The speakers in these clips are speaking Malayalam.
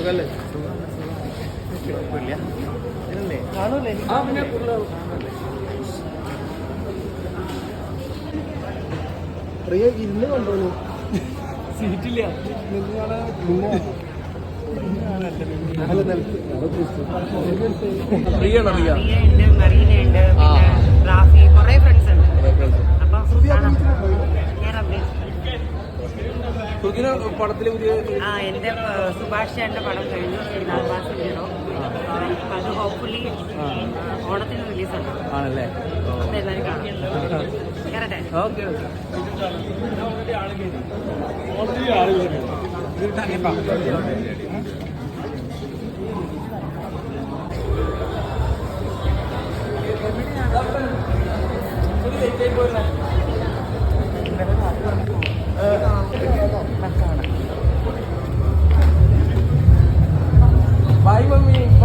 സുഖല്ലേ? കുഴപ്പമില്ല. ഇതിനല്ലേ കാണൂലേ? ആ പിന്നെ പ്രിയ ഇരുന്ന് കണ്ടോളൂ. സീറ്റില്ല. പ്രിയ ഉണ്ട് മറീനയുണ്ട് പിന്നെ റാഫി കുറേ ഫ്രണ്ട്സ് ഉണ്ട്. അപ്പം കാണാം. ഞാൻ റബ്ബി. സുഖിന് പടത്തിൽ പുതിയ ആ എന്റെ സുഭാഷ് ചേട്ടന്റെ പടം കഴിഞ്ഞു. നാല് മാസം ഹീറോ അത് ഹോപ്പ്ഫുള്ളി ഓണത്തിന് റിലീസാണ് ആണല്ലേ? അതെല്ലാവരും കാണാം. കയറട്ടെ ഓക്കെ ไปมันมี่ไป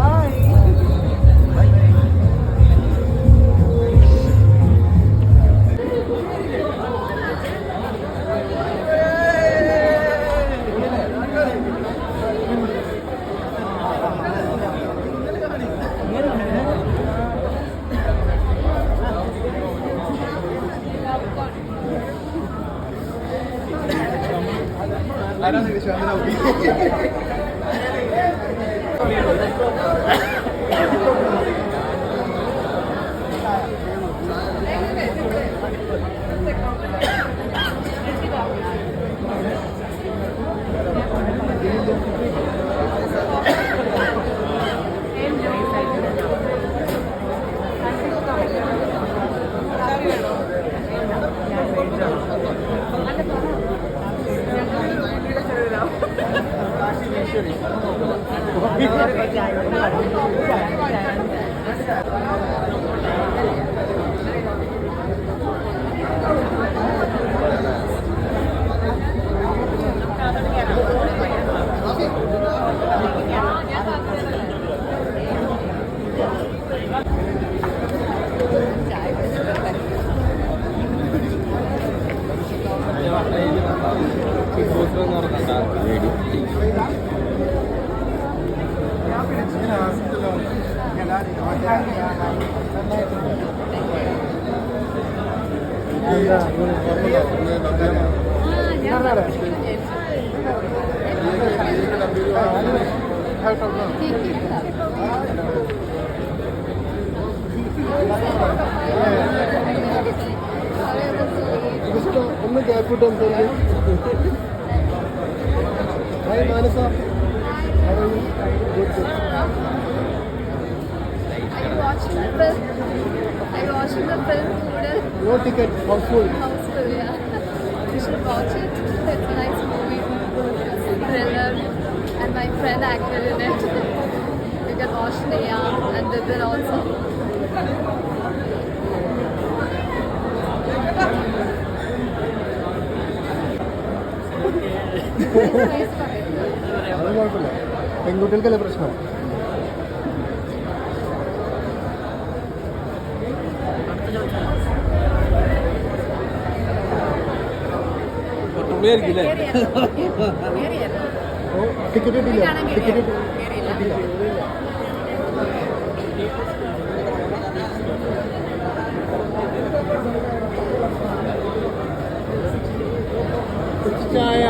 എന്താ, みたいな感じで。Watching the film? No ticket, houseful. Houseful, yeah. You should watch it. It's a nice movie. Thriller. And my friend acted in it. you can watch Neha and Bibin also. അത് കുഴപ്പമില്ല പെൺകുട്ടികൾക്കല്ലേ പ്രശ്നം? ഓ ടിക്കറ്റ് കിട്ടില്ല ടിക്കറ്റ് കിട്ടില്ല ചായ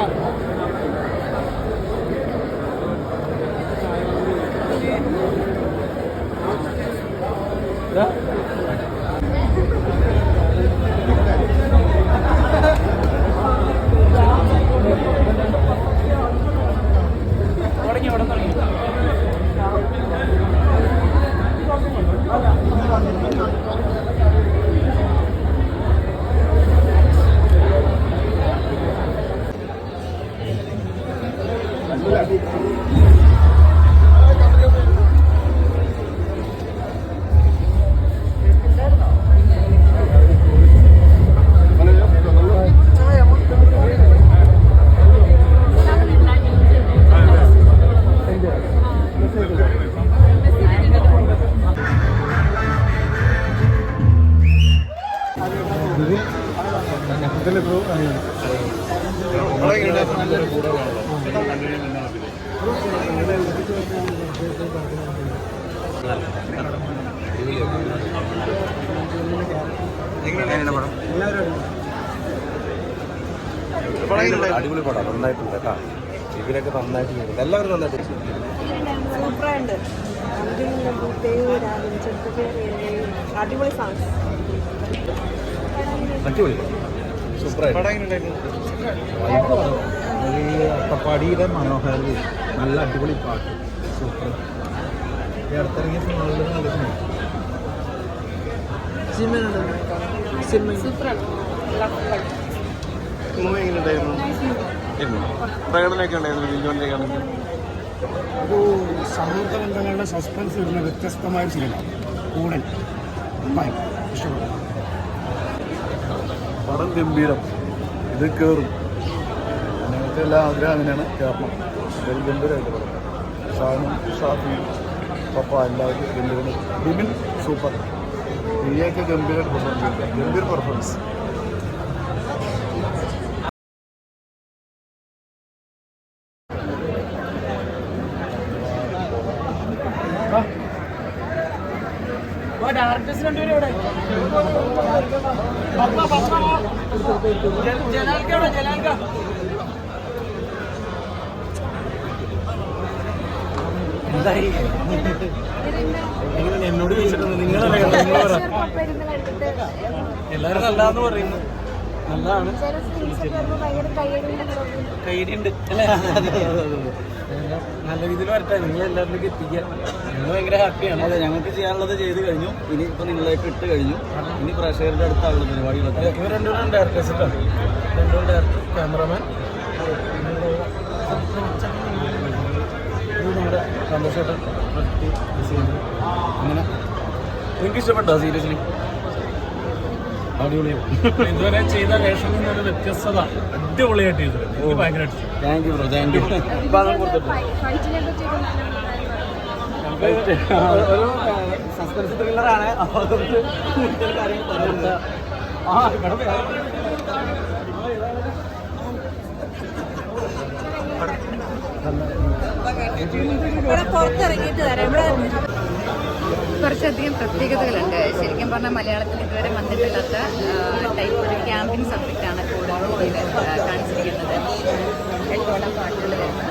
അടിപൊളി പടം നന്നായിട്ടുണ്ട് കേട്ടോ ഇവരൊക്കെ നന്നായിട്ട് എല്ലാവരും നന്നായിട്ട് സൂപ്പറായിട്ട് അടിപൊളി അടിപൊളി അട്ടപ്പാടിയുടെ മനോഹാരിത നല്ല അടിപൊളി പാട്ട്. സൂപ്പർ. അടുത്തിറങ്ങിയ സിനിമകളിൽ നല്ല സിനിമ മൂവി എങ്ങനെയുണ്ടായിരുന്നു പ്രകടനമൊക്കെ ഉണ്ടായിരുന്നു വിജുവിന്റെ കണക്ക് ഒരു സമൂഹ ബന്ധങ്ങളുടെ സസ്പെൻസ് വരുന്ന വ്യത്യസ്തമായ സിനിമ കൂടൻ പടം ഗംഭീരം. ഇത് കയറും ഞങ്ങൾക്ക് എല്ലാ ആഗ്രഹം അങ്ങനെയാണ് കയറണം ഇതിൽ ഗംഭീരമായിട്ട് പടം സാധനം ഷാഫി പപ്പ എല്ലാവരും വെല്ലുവിളി ബിബിൻ സൂപ്പർ. ഇനിയൊക്കെ ഗംഭീര പെർഫോമൻസ് ഗംഭീർ പെർഫോമൻസ് ഡയറക്ടേഴ്സ് രണ്ടുപേരും എവിടെ പപ്പ, പപ്പ. ജ- ജലാൽക്ക എവിടെ? ജലാൽക്ക എന്തായി എന്നോട് ചോദിച്ചിട്ടുണ്ട് നിങ്ങളെ എല്ലാവരും നല്ലതാന്ന് പറയുന്നു. നല്ലതാണ്. കൈയടിയുണ്ട് അല്ലേ? നല്ല രീതിയിൽ വരട്ടെ. നിങ്ങൾ എല്ലാവരിലേക്ക് എത്തിക്കുക. ഞങ്ങൾ ഭയങ്കര ഹാപ്പിയാണ്. അതെ ഞങ്ങൾക്ക് ചെയ്യാനുള്ളത് ചെയ്ത് കഴിഞ്ഞു. ഇനി ഇപ്പൊ നിങ്ങളേക്ക് ഇട്ട് കഴിഞ്ഞു. ഇനി പ്രേക്ഷകരുടെ അടുത്താണ് പരിപാടികളൊക്കെ. ഇവർ രണ്ടുപേരും ഡയറക്ടേഴ്സ് രണ്ടുപേരും ഡയറക്ടർ ക്യാമറമാൻ സന്തോഷേട്ടൻ അങ്ങനെ. എനിക്ക് ഇഷ്ടപ്പെട്ടോ സീരിയസ്ലി അടിപൊളിയാണ് ഇതുവരെ ചെയ്ത വേഷങ്ങളിൽ നിന്നൊരു വ്യത്യസ്തത. അടിപൊളിയായിട്ട് ചെയ്തിട്ടുണ്ട് എനിക്ക് ഭയങ്കരമായിട്ട്. Thank you bro thank you ഒരു സസ്പെൻസ് ത്രില്ലറാണ് അതുകൊണ്ട് കൂടുതൽ കാര്യങ്ങൾ പറയുന്നത് ആ ഇവിടെ വേറെ പുറത്തിറങ്ങിയിട്ട് തരാം ഇവിടെ കുറച്ചധികം പ്രത്യേകതകളുണ്ട്. ശരിക്കും പറഞ്ഞാൽ മലയാളത്തിൽ ഇതുവരെ വന്നിട്ടില്ലാത്ത ടൈപ്പ് ഒരു ക്യാമ്പിംഗ് സബ്ജക്റ്റാണ് കൂടുതൽ കാണിച്ചിരിക്കുന്നത്. എട്ടോളം പാട്ടുകൾ വരുന്ന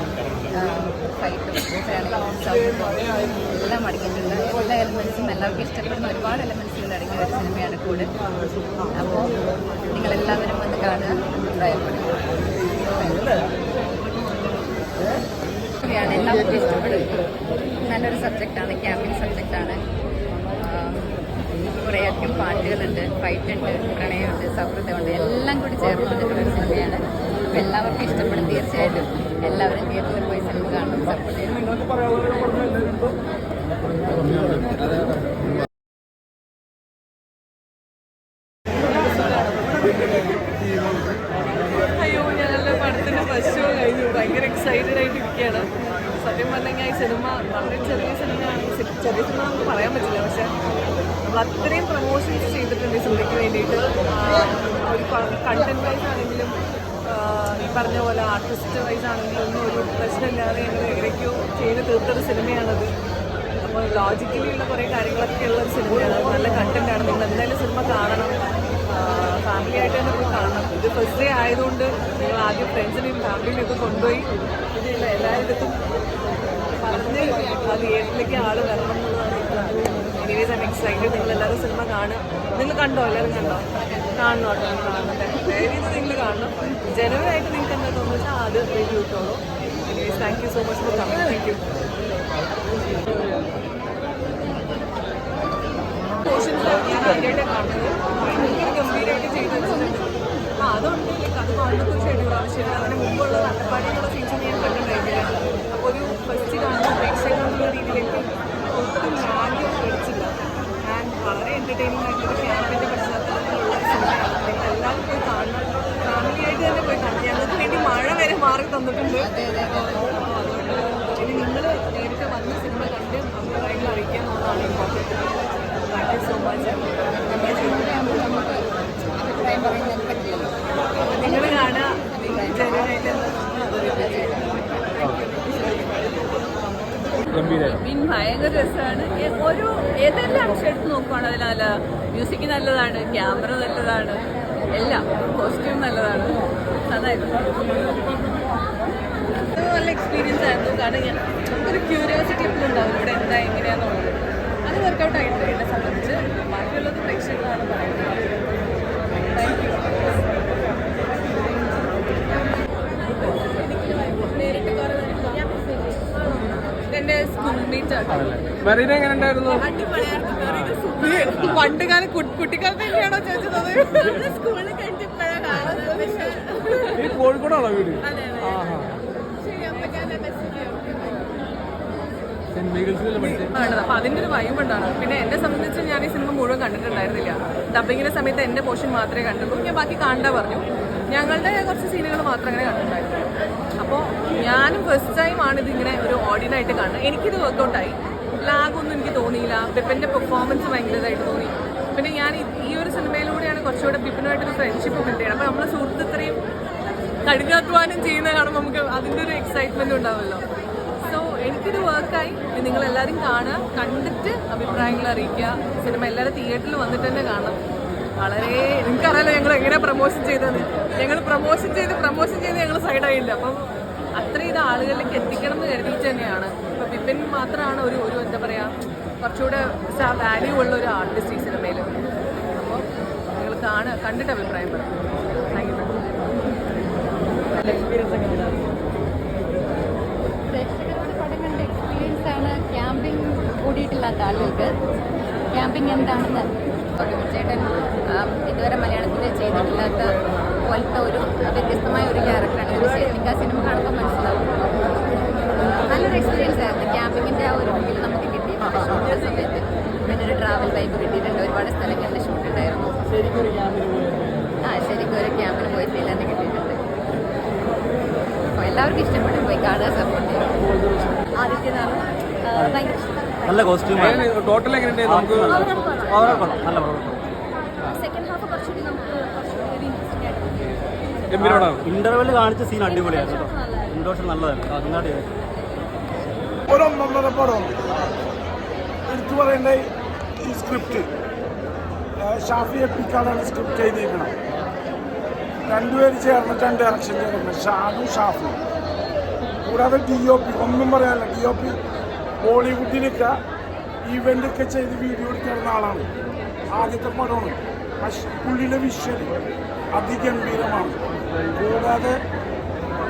എല്ലാം അടങ്ങിയിട്ടുണ്ട്. എല്ലാ എലമെൻസും എല്ലാവർക്കും ഇഷ്ടപ്പെടുന്ന ഒരുപാട് എലമെൻസുകൾ അടങ്ങിയ ഒരു സിനിമയാണ് കൂടെ അപ്പോൾ നിങ്ങളെല്ലാവരും വന്ന് കാണുക അഭിപ്രായപ്പെടുക ാണ് എല്ലാവർക്കും ഇഷ്ടപ്പെടും നല്ലൊരു സബ്ജക്റ്റാണ് ക്യാമ്പിംഗ് സബ്ജക്റ്റാണ് കുറേയധികം പാട്ടുകളുണ്ട് ഫൈറ്റ് ഉണ്ട് പ്രണയമുണ്ട് സൗഹൃദമുണ്ട് എല്ലാം കൂടി ചേർന്നിട്ടുള്ള ഒരു സിനിമയാണ് എല്ലാവർക്കും ഇഷ്ടപ്പെടും തീർച്ചയായിട്ടും. എല്ലാവരും തിയേറ്ററിൽ പോയി സിനിമ കാണണം സപ്പോർട്ട് ചെയ്യണം അയ്യോ ഞങ്ങളുടെ പടത്തിന്റെ ഫസ്റ്റ് ഷോ കഴിഞ്ഞു ഭയങ്കര എക്സൈറ്റഡ് ആയിട്ട് ഇരിക്കുകയാണ് സത്യം പറഞ്ഞാൽ ഈ സിനിമ വളരെ ചെറിയ സിനിമയാണ് സി- ചെറിയ സിനിമ നമുക്ക് പറയാൻ പറ്റില്ല പക്ഷെ നമ്മൾ പ്രൊമോഷൻസ് ചെയ്തിട്ടുണ്ട് സിനിമയ്ക്ക് വേണ്ടിയിട്ട്. ഒരു കണ്ടന്റ് വൈസ് ആണെങ്കിലും ഈ പറഞ്ഞ പോലെ ആർട്ടിസ്റ്റ് വൈസ് ആണെങ്കിലും ഒന്നും ഒരു പ്രശ്നമില്ലാതെ ഞങ്ങൾ എവിടേക്കോ ചെയ്ത് തീർത്തൊരു സിനിമയാണത്. അപ്പോൾ ലോജിക്കലി ഉള്ള കുറേ കാര്യങ്ങളൊക്കെ ഉള്ള ഒരു സിനിമയാണ്. നല്ല കണ്ടന്റാണ് നിങ്ങൾ എന്തായാലും സിനിമ കാണണം. ഫാമിലി ആയിട്ട് തന്നെ പോയി കാണണം. ഇത് ഫസ്റ്റ് ഡേ ആയതുകൊണ്ട് നിങ്ങൾ ആദ്യം ഫ്രണ്ട്സിനെയും ഫാമിലിയും ഒക്കെ കൊണ്ടുപോയി. ഇതില്ല എല്ലായിടത്തും പറഞ്ഞ് ആ തിയേറ്ററിലേക്ക് ആൾ വരണം എന്നുള്ളതാണ് എനിവേസ് എം എക്സൈറ്റഡ് നിങ്ങൾ എല്ലാവരും സിനിമ കാണുക നിങ്ങൾ കണ്ടോ? എല്ലാവരും കണ്ടോ? കാണണം കേട്ടോ. കാണട്ടെ ഇത് നിങ്ങൾ കാണണം. ജനുവൻ ആയിട്ട് നിങ്ങൾക്ക് എന്താ തോന്നുന്നു വെച്ചാൽ അത് റിവ്യൂ ഇട്ടോളൂ. Anyways thank you so much for coming thank you portions ഞാൻ ആദ്യമായിട്ട് കാണുന്നത് ഭയങ്കര ഗംഭീരമായിട്ട് ചെയ്തു വെച്ചിട്ടുണ്ട്. ആ അതുണ്ട്. ലൈക്ക് അത് കാണുന്നത് ഷെഡ്യൂൾ. ആവശ്യമില്ല അതിന് മുമ്പുള്ള അട്ടപ്പാടിയുള്ള സീൻസ് ഞാൻ കണ്ടിട്ടുണ്ടായിരുന്നില്ല. അപ്പോൾ ഒരു ഫസ്റ്റ് കാണുന്ന എന്റർടൈനിങ് ആയിട്ടൊരു ക്യാമ്പിന്റെ പശ്ചാത്തലത്തിലുള്ള സിനിമയാണ് എല്ലാവരും പോയി കാണണം. ഫാമിലിയായിട്ട് തന്നെ പോയി കാണണം ഞങ്ങൾക്ക് വേണ്ടി മഴ വരെ മാറി തന്നിട്ടുണ്ട്. അതുകൊണ്ട് ഇനി നിങ്ങൾ നേരിട്ട് വന്ന് സിനിമ കണ്ട് അഭിപ്രായങ്ങൾ അറിയിക്കുക എന്നുള്ളതാണ് important thank you so much അഭിപ്രായം പറയുന്നതിന് പറ്റില്ലല്ലോ അപ്പോൾ നിങ്ങൾ കാണുക ജനുവനായിട്ട് എന്താ തോന്നുന്നത് അത് review ചെയ്യുക. ഗംഭീരായി മീൻ ഭയങ്കര രസമാണ്. ഒരു ഏതെല്ലാം അംശം എടുത്ത് നോക്കുവാണ് അതിൽ നല്ല മ്യൂസിക് നല്ലതാണ് ക്യാമറ നല്ലതാണ് എല്ലാം. കോസ്റ്റ്യൂം നല്ലതാണ്. നന്നായിരുന്നു നല്ല എക്സ്പീരിയൻസ് ആയിരുന്നു. കാരണം ഞാൻ നമുക്കൊരു ക്യൂരിയോസിറ്റി എപ്പോഴും ഉണ്ടാവും. ഇവിടെ എന്താ എങ്ങനെയാണെന്നുള്ളത് അത് വർക്കൗട്ട് ആയിട്ടുണ്ട് എന്നെ സംബന്ധിച്ച് ബാക്കിയുള്ളത് പ്രേക്ഷകരാണ് പറയുന്നത് താങ്ക് യു നേരിട്ട് കുറേ സ്കൂൾ മീറ്റ് ആണ് മെറീന എങ്ങനെ ഉണ്ടായിരുന്നു പണ്ട് കാലം കുട്ടിക്കാലത്ത് തന്നെയാണോ ചോദിച്ചത്? സ്കൂളിൽ ഈ കോഴിക്കോടാണോ വീട്? അതിന്റെ ഒരു വൈബ് ഉണ്ടാണ് പിന്നെ എന്നെ സംബന്ധിച്ച് ഞാൻ ഈ സിനിമ മുഴുവൻ കണ്ടിട്ടുണ്ടായിരുന്നില്ല. ഡബിങ്ങിന്റെ സമയത്ത് എന്റെ പോർഷൻ മാത്രമേ കണ്ടുള്ളൂ ഞാൻ ബാക്കി കാണാൻ പറഞ്ഞു. ഞങ്ങളുടെ കുറച്ച് സീനുകൾ മാത്രമേ അങ്ങനെ കണ്ടിട്ടുണ്ടായിരുന്നു. അപ്പോൾ ഞാനും ഫസ്റ്റ് ടൈമാണ് ഇതിങ്ങനെ ഒരു ഓഡിയനായിട്ട് കാണുന്നത്. എനിക്കിത് വർക്കൗട്ടായി ലാഗൊന്നും എനിക്ക് തോന്നിയില്ല. ബിപ്പിന്റെ പെർഫോമൻസ് ഭയങ്കരതായിട്ട് തോന്നി. പിന്നെ ഞാൻ ഈ- ഒരു സിനിമയിലൂടെയാണ് കുറച്ചുകൂടെ ബിപ്പിനുമായിട്ടൊരു ഫ്രണ്ട്ഷിപ്പ് ബിൽഡ് ചെയ്യണം അപ്പോൾ നമ്മളെ സുഹൃത്ത് ഇത്രയും കഠിനാധ്വാനം ചെയ്യുന്ന കാണുമ്പോൾ നമുക്ക് അതിന്റെ ഒരു എക്സൈറ്റ്മെന്റ് ഉണ്ടാവുമല്ലോ സോ എനിക്കിത് വർക്കായി നിങ്ങളെല്ലാവരും കാണുക. കണ്ടിട്ട് അഭിപ്രായങ്ങൾ അറിയിക്കുക. സിനിമ എല്ലാവരും തിയേറ്ററിൽ വന്നിട്ട് തന്നെ കാണണം. വളരെ എനിക്കറിയാലോ ഞങ്ങൾ എങ്ങനെ പ്രൊമോഷൻ ചെയ്തത് ഞങ്ങൾ പ്രൊമോഷൻ ചെയ്ത് പ്രൊമോഷൻ ചെയ്ത് ഞങ്ങൾ സൈഡായില്ല അപ്പം ഇത് ആളുകളിലേക്ക് എത്തിക്കണം എന്ന് കരുതിയിട്ട് തന്നെയാണ്. ഇപ്പം വിപിൻ മാത്രമാണ് ഒരു ഒരു എന്താ പറയാ കുറച്ചുകൂടെ വാല്യൂ ഉള്ള ഒരു ആർട്ടിസ്റ്റ് ഈ സിനിമയിൽ അപ്പോൾ നിങ്ങൾ കാണുക കണ്ടിട്ട് അഭിപ്രായം പടം കണ്ട എക്സ്പീരിയൻസ് ആണ് ക്യാമ്പിംഗ് ആളുകൾക്ക്. ക്യാമ്പിംഗ് എന്താണെന്ന് ഇതുവരെ മലയാളത്തിൽ ചെയ്തിട്ടില്ലാത്ത പോലത്തെ ഒരു വ്യത്യസ്തമായ ഒരു ക്യാരക്ടറാണ് ഒരു സിനിമ കാണുമ്പോൾ മനസ്സിലാവും. നല്ലൊരു എക്സ്പീരിയൻസ് ആയിരുന്നു. ക്യാമ്പിങ്ങിന്റെ ആ ഒരു ഫീൽ നമുക്ക് കിട്ടിയിട്ടുണ്ട്. ഷൂട്ടിന്റെ സമയത്ത്. പിന്നെ ഒരു ട്രാവൽ വൈബ് കിട്ടിയിട്ടുണ്ട്. ഒരുപാട് സ്ഥലങ്ങളിൽ ഷൂട്ട് ഉണ്ടായിരുന്നു. ആ ശരിക്കും ഒരു ക്യാമ്പിന് പോയി ഫീൽ തന്നെ കിട്ടിയിട്ടുണ്ട്. എല്ലാവർക്കും ഇഷ്ടപ്പെട്ടു പോയി കാണുക സപ്പോർട്ട് ഭയങ്കര നല്ല കോസ്റ്റ്യൂം ടോട്ടൽ എങ്ങനെയുണ്ട് നമുക്ക് ഓവറോൾ കൊള്ളാം. നല്ല പടം സെക്കൻഡ് ഹാഫ് കുറച്ചുകൂടി നമുക്ക് കുറച്ചുകൂടി ഇൻട്രസ്റ്റിംഗ് ആയിട്ട് തോന്നി. ഗംഭീരമാണ്? ഇന്റർവെൽ കാണിച്ച സീൻ അടിപൊളിയായിരുന്നു കേട്ടോ. ഇൻഡോഷൻ നല്ലതായിരുന്നു. നന്നായിട്ട്. ഒരൊന്നൊന്നര പടം. എടുത്തു പറയേണ്ട ഈ സ്ക്രിപ്റ്റ്. ഷാഫി എപ്പിക്കാടാണ് സ്ക്രിപ്റ്റ് എഴുതിയിരിക്കണം രണ്ടുപേര് ചേർന്നിട്ടാണ് ഡയറക്ഷൻ ചെയ്തിട്ടുണ്ട് ഷാദു ഷാഫി. കൂടാതെ ഡി ഒ പി ഒന്നും പറയാനില്ല. ഡി ഒ പി ബോളിവുഡിലൊക്കെ ഈവന്റ് ഒക്കെ ചെയ്ത് വീഡിയോ എടുക്കുന്ന ആളാണ്. ആദ്യത്തെ പടമാണ്. പക്ഷെ പുള്ളിയുടെ വിഷ്വൽ അതിഗംഭീരമാണ്. കൂടാതെ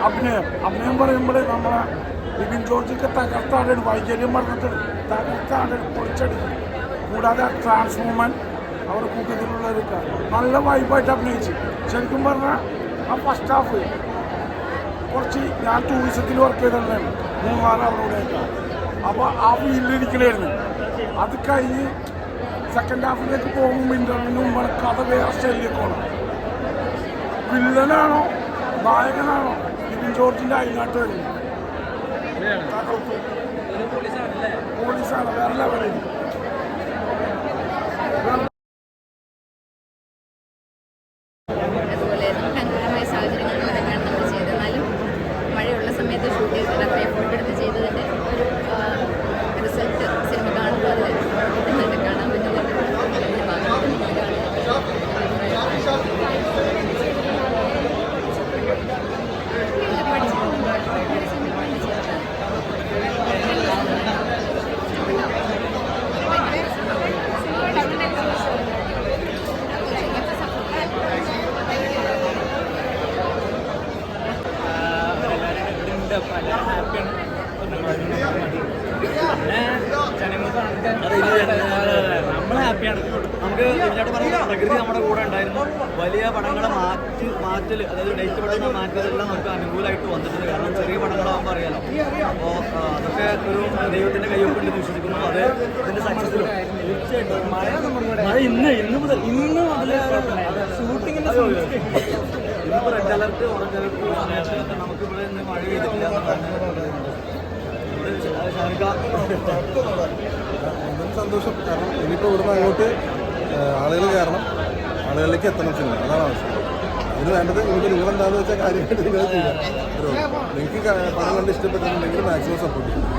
അഭിനയം. അഭിനയം പറയുമ്പോഴേ നമ്മളെ ബിബിൻ ജോർജൊക്കെ തകർത്താണ് വൈകല്യം പറഞ്ഞിട്ട് തകർത്താണ് പൊളിച്ചെടുക്കും കൂടാതെ ആ ട്രാൻസ്ഫോമൻ അവരുടെ കൂട്ടത്തിലുള്ളവരൊക്കെ നല്ല വൈബായിട്ട് അഭിനയിച്ചു. ശരിക്കും പറഞ്ഞാൽ ആ ഫസ്റ്റ് ഹാഫ് കുറച്ച് ഞാൻ ടൂറിസത്തിൽ വർക്ക് ചെയ്തിട്ടുണ്ടായിരുന്നു. മൂന്നാറ് അവരോടെയൊക്കെ അപ്പോൾ ആ ഫീൽഡിലിരിക്കലായിരുന്നു അത് കഴിഞ്ഞ് സെക്കൻഡ് ഹാഫിലേക്ക് പോകുമ്പോൾ ഇന്റർവ്യൂവിന് മുമ്പാണ് കഥ വേറെ സ്റ്റൈലിലേക്ക് പോകണം വില്ലനാണോ? നായകനാണോ? ബിബിൻ ജോർജിന്റെ അതിനാട്ട് വരുന്നു തകർത്തു. പോലീസാണ്. വേറെ ലെവലിൽ അതുപോലെ നമുക്ക് അനുകൂലമായ സാഹചര്യങ്ങളിലൊക്കെയാണ് നമ്മൾ ചെയ്തത് എന്നാലും മഴയുള്ള സമയത്ത് ഷൂട്ട് ചെയ്തിട്ട് അത്ര എഫോർട്ട് എടുത്ത് ചെയ്തതിന്റെ ഒരു റിസൾട്ട് സിനിമ കാണുമ്പോൾ അത് കിട്ടുന്നുണ്ട് കാണാൻ പറ്റുന്നുണ്ട് അതിന്റെ ഭാഗമായിട്ട് നിങ്ങൾ കാണുക പഠിച്ചിട്ടുണ്ട് സിനിമയ്ക്ക് വേണ്ടി ചെയ്തതാണ് നമ്മൾ ഹാപ്പിയാണ് പറഞ്ഞ പ്രകൃതി നമ്മുടെ കൂടെ ഉണ്ടായിരുന്നു. വലിയ പടങ്ങളെ മാറ്റി മാറ്റൽ അതായത് ഡേറ്റ് പടങ്ങൾ മാറ്റിയതെല്ലാം നമുക്ക് അനുകൂലമായിട്ട് വന്നിട്ടുണ്ട്. കാരണം ചെറിയ പടങ്ങളാകുമ്പോൾ അറിയാലോ. അപ്പോൾ അതൊക്കെ ഒരു ദൈവത്തിന്റെ കയ്യൊപ്പുണ്ടെന്ന് വിശ്വസിക്കുന്നു അത് ഇതിന്റെ സക്സസിലും തീർച്ചയായിട്ടും. മഴ ഇന്ന് ഇന്ന് മുതൽ ഇന്ന് മുതൽ ഷൂട്ടിങ്ങിന്റെ ഇന്നിപ്പോൾ റെഡ് അലർട്ട് ഓറഞ്ച് അലർട്ട് നമുക്ക് ഇവിടെ ഇന്ന് മഴ പെയ്തിട്ടില്ല എന്ന് എന്തും സന്തോഷം. കാരണം ഇനിയിപ്പോൾ ഇവിടുന്ന് അങ്ങോട്ട് ആളുകൾ കാരണം ആളുകളിലേക്ക് എത്തണം സിനിമ. അതാണ് ആവശ്യം. അതിന് വേണ്ടത് നിങ്ങൾക്ക് നിങ്ങൾ എന്താണെന്ന് വെച്ചാൽ കാര്യമായിട്ട് നിങ്ങൾ ചെയ്യുക നിങ്ങൾക്ക് പണം കണ്ട് ഇഷ്ടപ്പെട്ടിട്ടുണ്ടെങ്കിൽ മാക്സിമം സപ്പോർട്ട് ചെയ്യും.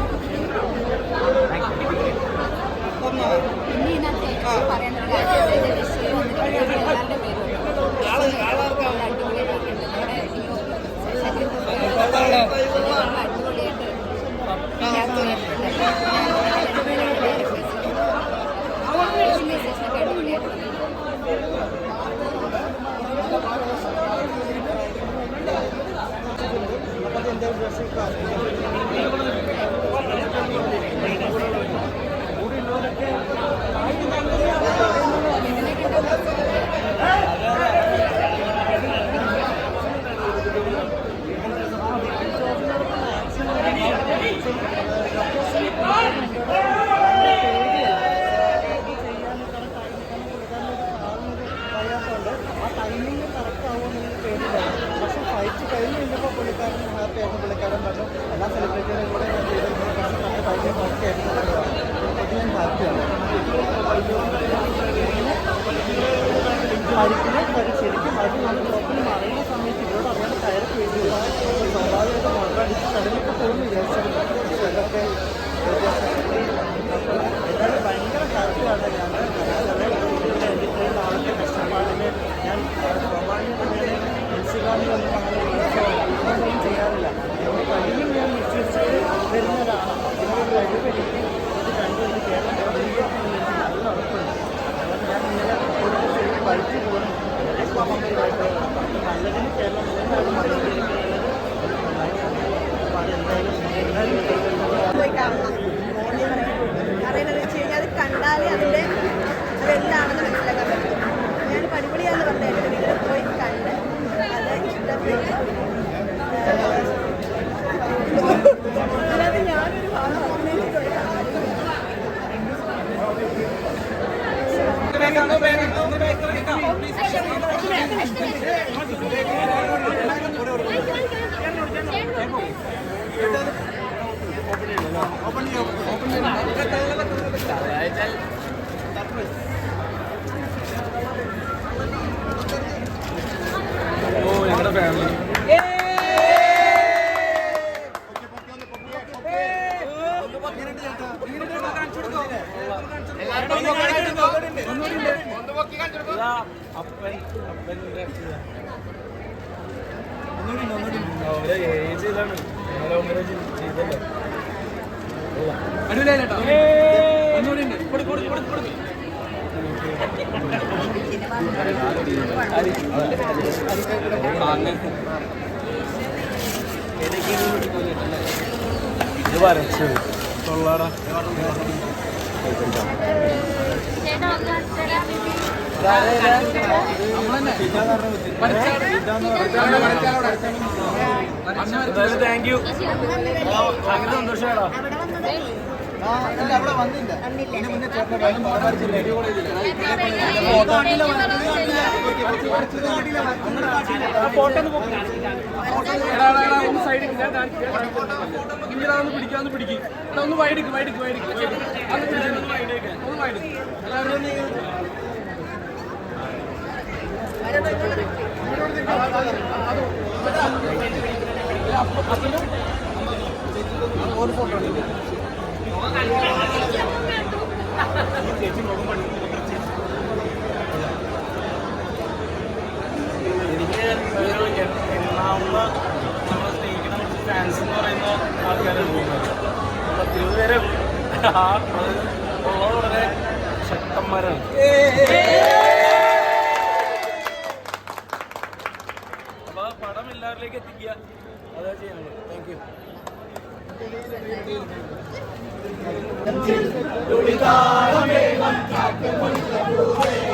പിന്നെ ഇതിനകത്ത് ഏറ്റവും പറയേണ്ട ഒരു കാര്യം അതായത് വിഷയം വന്നിട്ടുണ്ടെങ്കിൽ എല്ലാവരുടെ പേരും അടിപൊളിയായിട്ടുണ്ട് നമ്മുടെ അടിപൊളിയായിട്ട് മെസ്സേജൊക്കെ അടിപൊളിയായിട്ടുണ്ട് പക്ഷെ ഫൈറ്റ് കഴിഞ്ഞ് കഴിഞ്ഞപ്പോൾ പുള്ളിക്കാരൻ ഹാപ്പി ആയിരുന്നു പുള്ളിക്കാരൻ പറഞ്ഞു എല്ലാ സെലിബ്രിറ്റികളും കൂടെ ഞാൻ ചെയ്തിരുന്നു പക്ഷെ നല്ല ഭയങ്കര ഓക്കെ ആയിരുന്നു അത് ഞാൻ ഹാപ്പിയാണ് പരിക്കിന് പരി ശരിക്കും അത് നമ്മൾ ഡോക്ടറിന് അറിയുന്ന സമയത്ത് ഇവരോട് അറിയാതെ കയറി വീഴുക സ്വാഭാവികമായിട്ട് മറന്നടിച്ച് കടലിലേക്ക് പോകുന്നു വിചാരിച്ചിരുന്നു പക്ഷെ അതൊക്കെ എന്തായാലും ഭയങ്കര ഹാപ്പിയാണ് ഞാൻ എന്റെ ഇത്രയും നാളത്തെ കഷ്ടപ്പാടിന് ഞാൻ സ്വാഭാവികമായിട്ട് ഇൻസ്റ്റഗ്രാമിലൊന്നും അങ്ങനെ റീൽസോ ഒന്നും ചെയ്യാറില്ല എന്റെ കഴിവിൽ ഞാൻ വിശ്വസിച്ച് വരുന്ന ഒരാളാണ് ഇതിന്റെ കഴിവ് എനിക്ക് ഇത് കണ്ടു ഇത് കേരളം നല്ല ഉറപ്പുണ്ട് അതുകൊണ്ട് ഞാൻ ഇന്നലെ ചെയ്ത് പോകുന്നു നല്ലതിന് കേരളം അറിയണമെന്ന് വെച്ച് കഴിഞ്ഞാൽ കണ്ടാലേ അതിന്റെ അതെന്താണെന്ന് മനസ്സിലാക്കാൻ പറ്റും ഞാൻ പടിപൊളിയാന്ന് പറഞ്ഞ എന്റെ വീട്ടിൽ പോയി കണ്ട് അത് ഇഷ്ടപ്പെട്ട് അല്ലാതെ ഞാനൊരു ഭാഗം അഭിനയിച്ചിട്ടുള്ള ഓ ഞങ്ങളുടെ ഫാമിലി അപ്പൻ അപ്പന്റെ അവരെ ഏജ് ഇതാണ് ഞങ്ങളെ ഒന്നര ചെയ്തല്ലോ ഒന്നുകൂടി ഉണ്ട് കൊടു കൊടു കൊടു കൊടു ഇത് വരച്ചത് തൊള്ളാടാ താങ്ക് യു അങ്ങനെ സന്തോഷമാടാ ഇങ്ങനെ ഒന്ന് പിടിക്കാം ഒന്ന് വൈഡിക്ക് വൈഡിക്ക് വൈഡിക്ക് ഒന്ന് പിടിച്ചു ഒന്ന് വൈഡിക്ക് എല്ലാവരും ഒരു ഫോട്ടോ എനിക്ക് എണ്ണാവുന്ന നമ്മളെ സ്നേഹിക്കുന്ന കുറച്ച് ഫാൻസ് എന്ന് പറയുന്ന ആൾക്കാരാണ് പോകുന്നത് പേരെ ആ ഉള്ളത് വളരെ ശക്തന്മാരാണ് അപ്പൊ ആ പടം എല്ലാവരിലേക്ക് എത്തിക്കുക അതാ ചെയ്യുന്നത് താങ്ക് യു കണ്ണുവയ്ക്കും പൂന്തങ്ങൾ വെള്ളിനേരം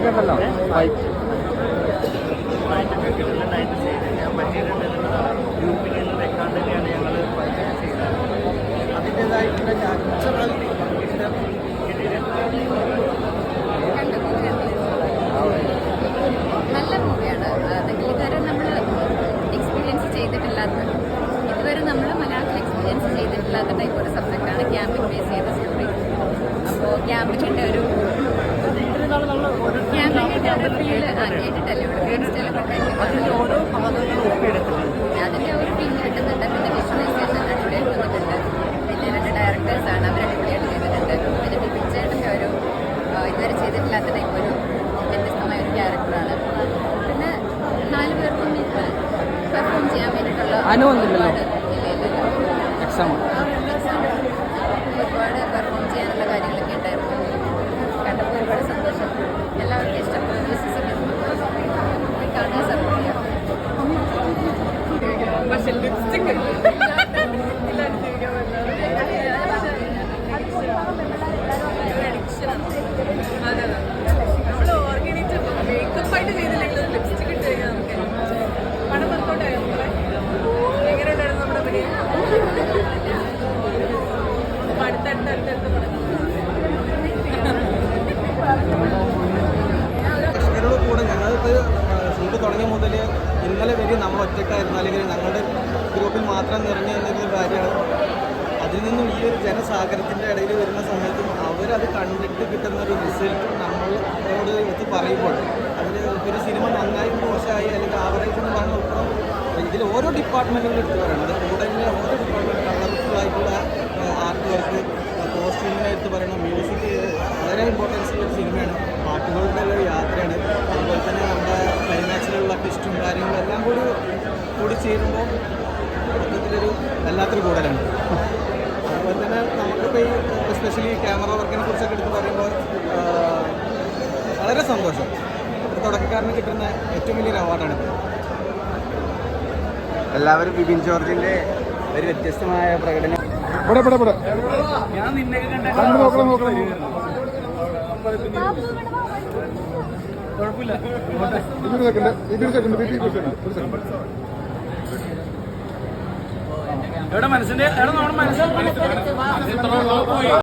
क्या कर रहा हूँ അതിന്റെ ഓരോ ഭാഗങ്ങളും ഒപ്പിയെടുത്തിട്ടുണ്ട് ഒരു ഫീൽ കിട്ടുന്നുണ്ട് പിന്നെ വിഷ്വലൈസേഷൻ അടിപൊളിയായിട്ട് വന്നിട്ടുണ്ട് പിന്നെ രണ്ട് ഡയറക്ടേഴ്സാണ് അവർ അടിപൊളിയായിട്ട് ചെയ്തിട്ടുണ്ട് പിന്നെ ബിപിൻ ചേട്ടന്റെ ഒരു ആ, ഇതുവരെ ചെയ്തിട്ടില്ലാത്ത ടൈപ്പ് ഒരു വ്യത്യസ്തമായ ഒരു ക്യാരക്ടറാണ് പിന്നെ നാല് പേർക്കും പെർഫോം ചെയ്യാൻ വേണ്ടിയിട്ടുള്ള? ഒരുപാട്- ഇല്ല ഇല്ല ഇല്ല എക്സാം ഒരുപാട് പെർഫോം ചെയ്യാനുള്ള കാര്യങ്ങളൊക്കെ ഉണ്ടായിരുന്നു കണ്ടപ്പോൾ ഒരുപാട് സന്തോഷം എല്ലാവർക്കും ഇഷ്ടപ്പെട്ടു വിശ്വസിക്കുന്നു പോയി കാണാൻ സപ്പോർട്ട് ചെയ്യാം പക്ഷെ ലിപ്സ്റ്റിക് അതെ നമ്മൾ ഓർഗനൈസ് മേക്കപ്പ് ആയിട്ട് ചെയ്തില്ലെങ്കിൽ ലിപ്സ്റ്റിക് ഇട്ട് കഴിഞ്ഞാൽ നമുക്ക് പണം വർക്കൗട്ടായോ നമ്മളെ എങ്ങനെ ഉണ്ടായിരുന്നു നമ്മുടെ പണി അപ്പൊ അടുത്തടുത്ത് അടുത്തടുത്ത് പടം കർഷകരോട് കൂടെ ഞങ്ങൾക്ക് ഷൂട്ട് തുടങ്ങിയ മുതൽ ഇന്നലെ വരെ നമ്മൾ ഒറ്റക്കായിരുന്നു അല്ലെങ്കിൽ ഞങ്ങളുടെ ഗ്രൂപ്പിൽ മാത്രം നിറഞ്ഞു നിന്നൊരു കാര്യമാണ് അതിൽ നിന്നും ഈ ഒരു ജനസാഗരത്തിന്റെ ഇടയിൽ വരുന്ന സമയത്തും അവരത് കണ്ടിട്ട് കിട്ടുന്ന ഒരു റിസൾട്ട് നമ്മളോട് എത്തി പറയുമ്പോൾ അതിൽ ഒരു സിനിമ നന്നായി മോശമായി അല്ലെങ്കിൽ ആവറേജ് എന്ന് പറഞ്ഞ അപ്പുറം ഇതിൽ ഓരോ ഡിപ്പാർട്ട്മെന്റുകളും എടുത്ത് പറയണം അത് കൂടെ ഓരോ ഡിപ്പാർട്ട്മെന്റ് കളർഫുൾ ആർട്ട് വർക്ക് കോസ്റ്റ്യൂമിനെ എടുത്ത് പറയണം മ്യൂസിക് വളരെ ഇമ്പോർട്ടൻസ് ഉള്ള സിനിമയാണ് പാട്ടുകളുടെ യാത്രയാണ്. അതുപോലെ തന്നെ ക്ലൈമാക്സിലുള്ള ട്വിസ്റ്റും കാര്യങ്ങളും എല്ലാം കൂടി കൂടി ചേരുമ്പോൾ മൊത്തത്തിലൊരു വല്ലാത്തൊരു കൂടലാണ്. അതുപോലെ തന്നെ നമുക്കിപ്പോൾ ഈ ക്യാമറ വർക്കിനെ കുറിച്ചൊക്കെ എടുത്ത് പറയുമ്പോൾ വളരെ സന്തോഷം. ഒരു തുടക്കക്കാരന് കിട്ടുന്ന ഏറ്റവും വലിയൊരു അവാർഡാണ് എല്ലാവരും ബിബിൻ ജോർജിന്റെ ഒരു വ്യത്യസ്തമായ പ്രകടനം. ഇവിടെ ഇവിടെ ഇവിടെ. ഞാൻ നിന്നെ കണ്ട. അങ്ങോട്ട് നോക്കണം നോക്കണം. കുഴപ്പമില്ല. ഇതൊരു സെക്കൻഡ് ഇതൊരു സെക്കൻഡ് ഒരു സെക്കൻഡ് എവിടെ മനസ്സിന്റെ എവിടെ നമ്മുടെ മനസ്സിൽ?